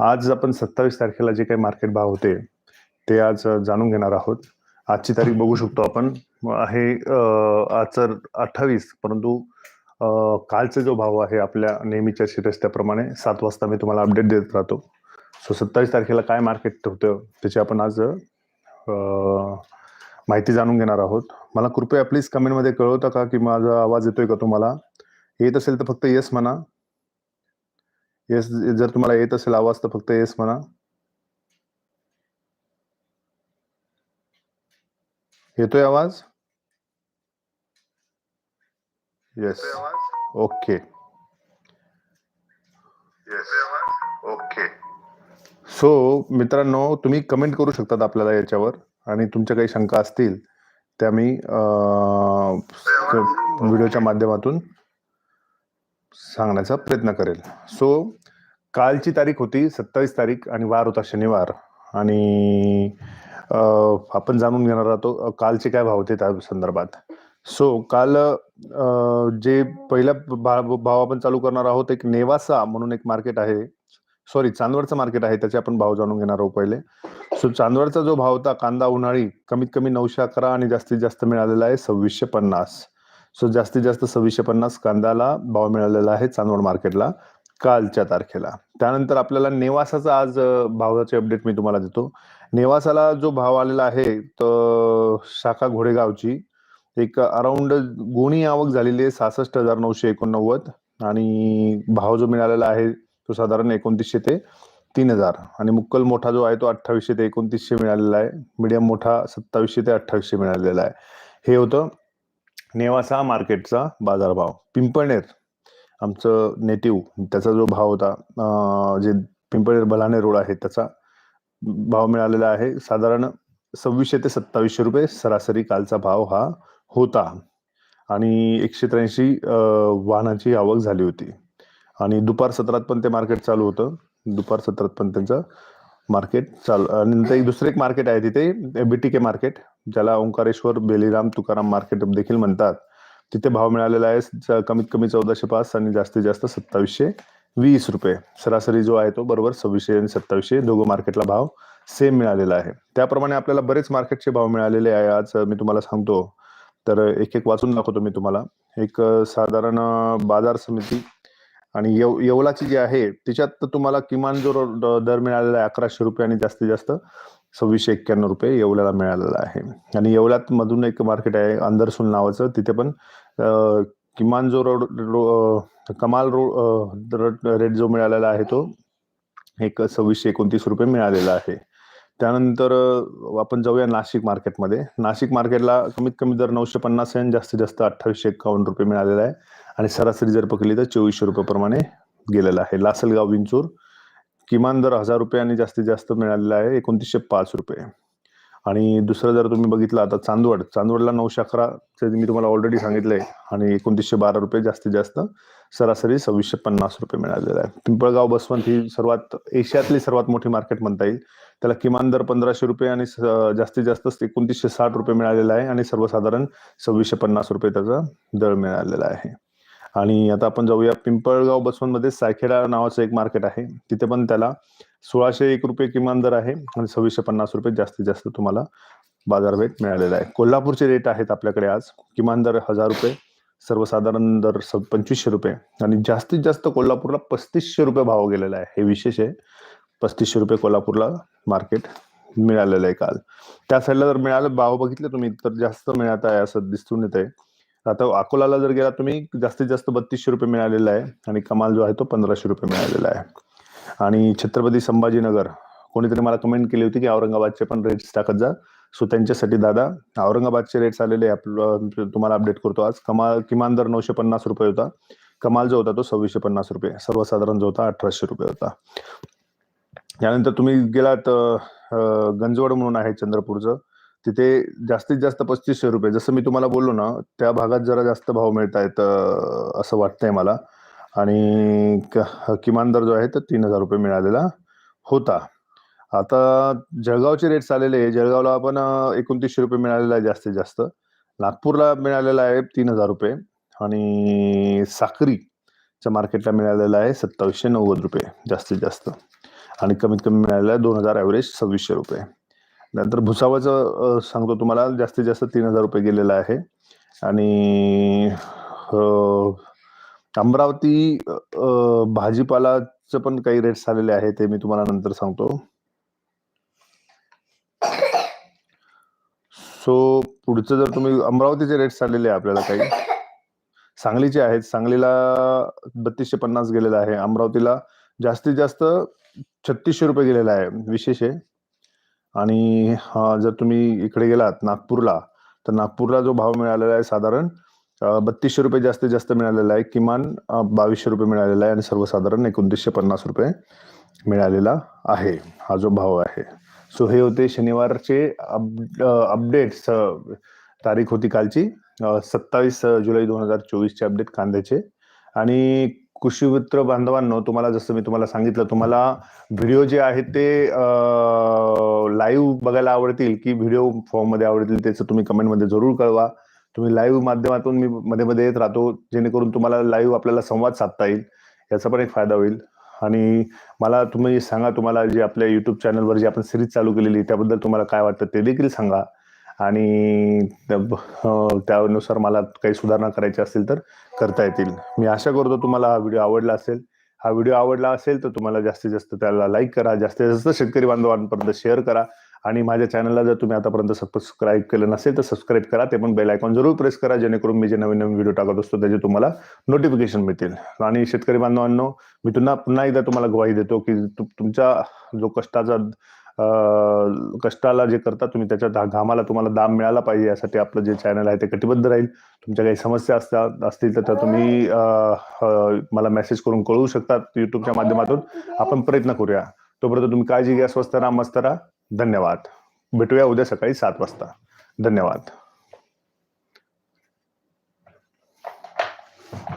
आज आपण सत्तावीस तारखेला जे काही मार्केट भाव होते ते आज जाणून घेणार आहोत. आजची तारीख बघू शकतो आपण. आहे आज अठ्ठावीस परंतु कालचा जो भाव आहे आपल्या नेहमीच्या शिरस्त्याप्रमाणे सात वाजता मी तुम्हाला अपडेट देत राहतो. सो सत्तावीस तारखेला काय मार्केट होतं त्याची आपण आज माहिती जाणून घेणार आहोत. मला कृपया प्लीज कमेंटमध्ये कळवता का की माझा आवाज येतोय का तुम्हाला? येत असेल तर फक्त येस म्हणा. येस जर तुम्हाला येत असेल आवाज तर फक्त येस म्हणा. येतोय आवाज? येस ओके ओके सो मित्रांनो तुम्ही कमेंट करू शकतात आपल्याला याच्यावर आणि तुमच्या काही शंका असतील त्या मी व्हिडिओच्या माध्यमातून सांगण्याचा प्रयत्न करेल. सो कालची तारीख होती सत्तावीस तारीख आणि वार होता शनिवार. आणि आपण जाणून घेणार आहोत कालचे काय भाव होते त्या संदर्भात. सो काल जे पहिला भाव आपण चालू करणार आहोत एक नेवासा म्हणून एक मार्केट आहे. सॉरी चांदवडचं मार्केट आहे त्याचे आपण भाव जाणून घेणार आहोत पहिले. सो चांदवडचा जो भाव होता कांदा उन्हाळी कमीत कमी नऊशे अकरा आणि जास्तीत जास्त मिळालेला आहे सव्वीसशे पन्नास. सो जास्तीत जास्त सव्वीसशे पन्नास कांद्याला भाव मिळालेला आहे चांदवड मार्केटला कालच्या तारखेला. त्यानंतर आपल्याला नेवासाचा आज भावाचे अपडेट मी तुम्हाला देतो. नेवासाला जो भाव आलेला आहे तो शाखा घोडेगावची एक अराउंड गोणी आवक झालेली आहे सहासष्ट हजार नऊशे एकोणनव्वद आणि भाव जो मिळालेला आहे तो साधारण एकोणतीसशे ते तीन हजार. आणि मुक्कल मोठा जो आहे तो अठ्ठावीसशे ते एकोणतीसशे मिळालेला आहे. मीडियम मोठा सत्तावीसशे ते अठ्ठावीसशे मिळालेला आहे. हे होतं. नेवासा मार्केटचा बाजारभाव. पिंपळनेर आमचं नेटिव्ह त्याचा जो भाव होता जे पिंपळनेर भलाने रोड आहे त्याचा भाव मिळालेला आहे. साधारण सव्वीसशे ते सत्तावीसशे रुपये सरासरी कालचा भाव हा होता. आणि एकशे त्र्याऐंशी वाहनाची आवक झाली होती. आणि दुपार सत्रात पण ते मार्केट चालू होतं. दुपार सत्रात पण त्यांचं मार्केट चालू आणि नंतर एक दुसरं एक मार्केट आहे तिथे बीटीके मार्केट. ज्याला ओंकारेश्वर बेलीराम तुकाराम मार्केट देखील म्हणतात. तिथे भाव मिळालेला आहे च- कमीत कमी चौदाशे पाच आणि जास्तीत जास्त सत्तावीसशे वीस रुपये. सरासरी जो आहे तो बरोबर सव्वीसशे आणि सत्तावीसशे दोघं मार्केटला भाव सेम मिळालेला आहे. त्याप्रमाणे आपल्याला बरेच मार्केटचे भाव मिळालेले आहे आज मी तुम्हाला सांगतो. तर एक एक वाचून दाखवतो मी तुम्हाला. एक साधारण बाजार समिती आणि येव येवलाची जी आहे तिच्यात तुम्हाला किमान जो दर मिळालेला आहे अकराशे रुपये आणि जास्तीत जास्त सव्वीसशे एक्क्याण्णव रुपये येवल्याला मिळालेला आहे. आणि येवल्यात मधून एक मार्केट आहे अंदरसूल नावाचं. तिथे पण किमान जो रोड रो कमाल रोड रेट जो मिळालेला आहे तो एक सव्वीसशे एकोणतीस रुपये मिळालेला आहे. त्यानंतर आपण जाऊया नाशिक मार्केटमध्ये नाशिक मार्केटला कमीत कमी दर नऊशे पन्नास आहे आणि जास्तीत जास्त अठ्ठावीसशे एकावन्न रुपये मिळालेला आहे. आणि सरासरी जर पकडली तर चोवीसशे रुपये प्रमाणे गेलेला आहे. लासलगाव विंचूर किमान दर हजार रुपये आणि जास्तीत जास्त मिळालेला आहे एकोणतीसशे पाच रुपये. आणि दुसरं जर तुम्ही बघितलं आता चांदवड चांदवडला नऊशे अकरा मी तुम्हाला ऑलरेडी सांगितलंय आणि एकोणतीसशे बारा रुपये जास्तीत जास्त सरासरी सव्वीसशे पन्नास रुपये मिळालेला आहे. पिंपळगाव बसवंत ही सर्वात एशियातली सर्वात मोठी मार्केट म्हणता येईल. त्याला किमान दर पंधराशे रुपये आणि स- जास्तीत जास्त एकोणतीसशे साठ रुपये मिळालेला आहे आणि सर्वसाधारण सव्वीसशे पन्नास रुपये त्याचा दर मिळालेला आहे. आणि आता आपण जाऊया पिंपळगाव बसवंतमध्ये सायखेडा नावाचं एक मार्केट आहे. तिथे पण त्याला सोळाशे एक रुपये किमान दर आहे आणि सव्वीसशे पन्नास रुपये जास्तीत जास्त तुम्हाला बाजारपेठ मिळालेला आहे. कोल्हापूरचे रेट आहेत आपल्याकडे आज किमान दर हजार रुपये सर्वसाधारण दर स- पंचवीसशे रुपये आणि जास्तीत जास्त कोल्हापूरला पस्तीसशे रुपये भाव गेलेला आहे. हे विशेष आहे. पस्तीसशे रुपये कोल्हापूरला मार्केट मिळालेलं आहे काल. त्या साईडला जर मिळालं भाव बघितले तुम्ही तर जास्त मिळत आहे असं दिसून येत आहे आता अकोलाला जर गेला तुम्ही जास्तीत जास्त बत्तीसशे रुपये मिळालेला आहे आणि कमाल जो आहे तो पंधराशे रुपये मिळालेला आहे. आणि छत्रपती संभाजीनगर कोणीतरी मला कमेंट केली होती की औरंगाबादचे पण रेट्स टाकत जा. सो त्यांच्यासाठी दादा औरंगाबादचे रेट्स आलेले आपलं तुम्हाला अपडेट करतो आज. कमाल किमान दर नऊशे पन्नास रुपये होता. कमाल जो होता तो सव्वीसशे पन्नास रुपये. सर्वसाधारण जो होता अठराशे रुपये होता. यानंतर तुम्ही गेलात गंजवड म्हणून आहे चंद्रपूरचं. तिथे जास्तीत जास्त पस्तीसशे रुपये. जसं मी तुम्हाला बोललो ना त्या भागात जरा जास्त भाव मिळत आहेत असं वाटतंय मला. आणि क- किमान दर जो आहे तो तीन हजार रुपये मिळालेला होता. आता जळगावचे रेट्स आलेले आहे. जळगावला आपण एकोणतीसशे रुपये मिळालेला आहे जास्तीत जास्त. नागपूरला मिळालेला आहे तीन हजार रुपये. आणि साक्रीच्या मार्केटला मिळालेला आहे सत्तावीसशे नव्वद रुपये जास्तीत जास्त. आणि कमीत कमी मिळालेला आहे दोन हजार ॲव्हरेज सव्वीसशे रुपये. नंतर भुसावळचं सांगतो तुम्हाला जास्तीत जास्त तीन हजार रुपये गेलेलं आहे. आणि अमरावती भाजीपालाचं पण काही रेट्स आलेले आहे ते मी तुम्हाला नंतर सांगतो. सो पुढचं जर तुम्ही अमरावतीचे रेट्स आलेले आहे आपल्याला काही. सांगलीचे आहेत. सांगलीला बत्तीसशे पन्नास गेलेला आहे. अमरावतीला जास्तीत जास्त छत्तीसशे रुपये गेलेला आहे विशेष आहे. आणि हा, जर तुम्ही इकडे गेलात नागपूरला तर नागपूरला जो भाव मिळालेला आहे साधारण बत्तीसशे रुपये जास्तीत जास्त मिळालेला आहे किमान बावीसशे रुपये मिळालेला आहे आणि सर्वसाधारण एकोणतीसशे पन्नास रुपये मिळालेला आहे हा जो भाव आहे. सो हे होते शनिवारचे अप अपडेट्स तारीख होती कालची सत्तावीस जुलै दोन हजार चोवीसचे अपडेट कांद्याचे. आणि कृषीमित्र बांधवांनो तुम्हाला जसं मी तुम्हाला सांगितलं तुम्हाला व्हिडिओ जे आहेत ते लाईव्ह बघायला आवडतील की व्हिडिओ फॉर्ममध्ये आवडतील त्याचं तुम्ही कमेंटमध्ये जरूर कळवा. तुम्ही लाईव्ह माध्यमातून मी मध्ये मध्ये येत राहतो जेणेकरून तुम्हाला लाईव्ह आपल्याला संवाद साधता येईल. याचा पण एक फायदा होईल. आणि मला तुम्ही सांगा तुम्हाला जे आपल्या युट्यूब चॅनलवर जी आपण सिरीज चालू केलेली त्याबद्दल तुम्हाला काय वाटतं ते देखील सांगा. आणि हो, त्यानुसार मला काही सुधारणा करायची असतील तर करता येतील. मी आशा करतो तुम्हाला हा व्हिडिओ आवडला असेल. हा व्हिडिओ आवडला असेल तर तुम्हाला जास्तीत जास्त त्याला लाईक करा जास्तीत जास्त शेतकरी बांधवांपर्यंत शेअर करा. आणि माझ्या चॅनलला जर तुम्ही आतापर्यंत सबस्क्राईब केलं नसेल तर सबस्क्राईब करा. ते पण बेल आयकॉन जरूर प्रेस करा जेणेकरून मी जे नवीन नवीन व्हिडिओ टाकत असतो त्याचे तुम्हाला नोटिफिकेशन मिळतील. आणि शेतकरी बांधवांनो मी पुन्हा पुन्हा एकदा तुम्हाला ग्वाही देतो की तुमच्या जो कष्टाचा कष्टाला जे करता तुम्ही त्याच्या घामाला तुम्हाला दाम मिळाला पाहिजे यासाठी आपलं जे चॅनल आहे ते कटिबद्ध राहील. तुमच्या काही समस्या असतात असतील तर त्या तुम्ही अं, अं, मला मेसेज करून कळवू शकतात युट्यूबच्या माध्यमातून. आपण प्रयत्न करूया. तोपर्यंत तुम्ही काळजी घ्या स्वस्त राहा मस्त राहा. धन्यवाद. भेटूया उद्या सकाळी सात वाजता. धन्यवाद.